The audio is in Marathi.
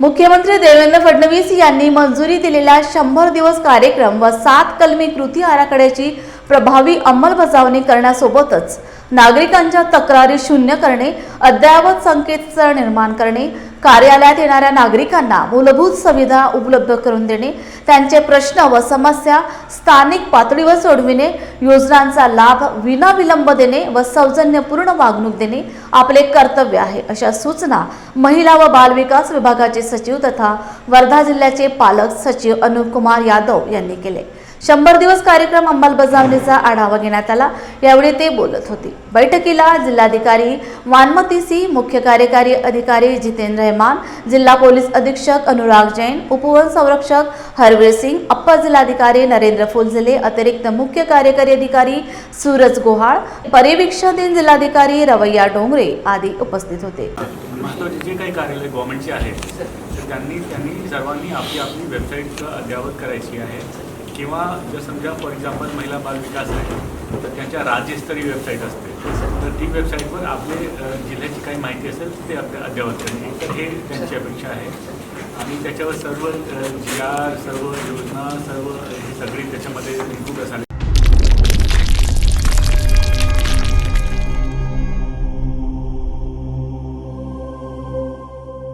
मुख्यमंत्री देवेंद्र फडणवीस यांनी मंजुरी दिलेल्या शंभर दिवस कार्यक्रम व सात कलमी कृती आराखड्याची प्रभावी अंमलबजावणी करण्यासोबतच नागरिकांच्या तक्रारी शून्य करणे अद्ययावत संकेतस्थळ निर्माण करणे कार्यालयात येणाऱ्या नागरिकांना मूलभूत सुविधा उपलब्ध करून देणे त्यांचे प्रश्न व समस्या स्थानिक पातळीवर सोडविणे योजनांचा लाभ विनाविलंब देणे व सौजन्यपूर्ण वागणूक देणे आपले कर्तव्य आहे अशा सूचना महिला व बालविकास विभागाचे सचिव तथा वर्धा जिल्ह्याचे पालक सचिव अनुप कुमार यादव यांनी केले. शंभर दिवस कार्यक्रम अंमलबजावणीचा आढावा घेण्यात आला. यावेळी ते बोलत होते. बैठकीला जिल्हाधिकारी वानमती सी मुख्य कार्यकारी अधिकारी जितेंद्र रहमान जिल्हा पोलीस अधीक्षक अनुराग जैन उपवन संरक्षक हरवीर सिंग अप्पर जिल्हाधिकारी नरेंद्र फुलझिले अतिरिक्त मुख्य कार्यकारी अधिकारी सूरज गोहाळ पर्यवेक्षण जिल्हाधिकारी रवैया डोंगरे आदी उपस्थित होते. जे काही कार्यालय गव्हर्नमेंटचे आहेत त्यांनी त्यांनी सर्वांनी आपली आपली वेबसाईट अद्ययावत करायची आहे. किंवा जर समजा फॉर एक्झाम्पल महिला बाल विकास आहे तर त्यांच्या राज्यस्तरीय वेबसाईट असते. तर ती वेबसाईटवर आपले जिल्ह्याची काही माहिती असेल ते आपल्या अद्ययावत करणे तर हे त्यांची अपेक्षा आहे. आणि त्याच्यावर सर्व जी आर सर्व योजना सर्व हे सगळी त्याच्यामध्ये इनपुट असायला